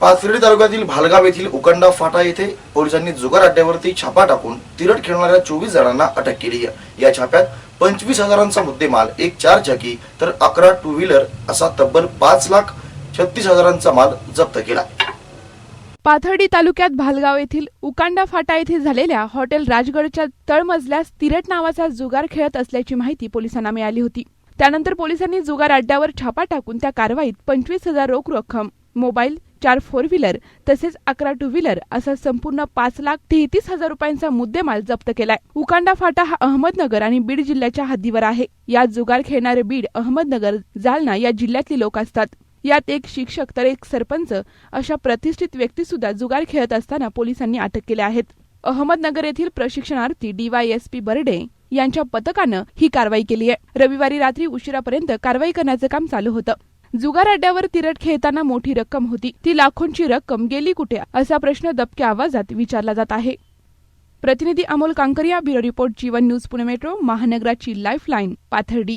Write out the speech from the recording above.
पाथर्डी तालुक्यातील भालगाव येथील उकंडा फाटा येथे पोलिसांनी जुगार अड्ड्यावरती छापा टाकून तिरट खेळणाऱ्या चोवीस जणांना अटक केली. आहे या छाप्यात पंचवीस हजारांचा मुद्देमाल एक चार चाकी तर अकरा टू व्हीलर असा तब्बल पाच लाख छत्तीस हजारांचा माल जप्त केला. पाथर्डी तालुक्यात भालगाव येथील उकांडा फाटा येथे झालेल्या हॉटेल राजगडच्या तळमजल्यास तिरट नावाचा जुगार खेळत असल्याची माहिती पोलिसांना मिळाली होती. त्यानंतर पोलिसांनी जुगार अड्ड्यावर छापा टाकून त्या कारवाईत पंचवीस हजार रोख रक्कम मोबाईल चार फोर व्हीलर तसेच अकरा टू व्हीलर असा संपूर्ण पाच लाख तेहतीस हजार रुपयांचा मुद्देमाल जप्त केलाय. उकांडा फाटा हा अहमदनगर आणि बीड जिल्ह्याच्या हद्दीवर आहे. यात जुगार खेळणारे बीड अहमदनगर जालना या जिल्ह्यातले लोक असतात. यात एक शिक्षक तर एक सरपंच अशा प्रतिष्ठित व्यक्ती सुद्धा जुगार खेळत असताना पोलिसांनी अटक केल्या आहेत. अहमदनगर येथील प्रशिक्षणार्थी डीवायएसपी बर्डे यांच्या पथकानं ही कारवाई केली आहे. रविवारी रात्री उशिरापर्यंत कारवाई करण्याचं काम चालू होतं. जुगार अड्ड्यावर तिरट खेळताना मोठी रक्कम होती. ती लाखोंची रक्कम गेली कुठे? असा प्रश्न दबक्या आवाजात विचारला जात आहे. प्रतिनिधी Amol Kankaria bureau report Jeevan news Pune metro महानगराची lifeline Pathardi.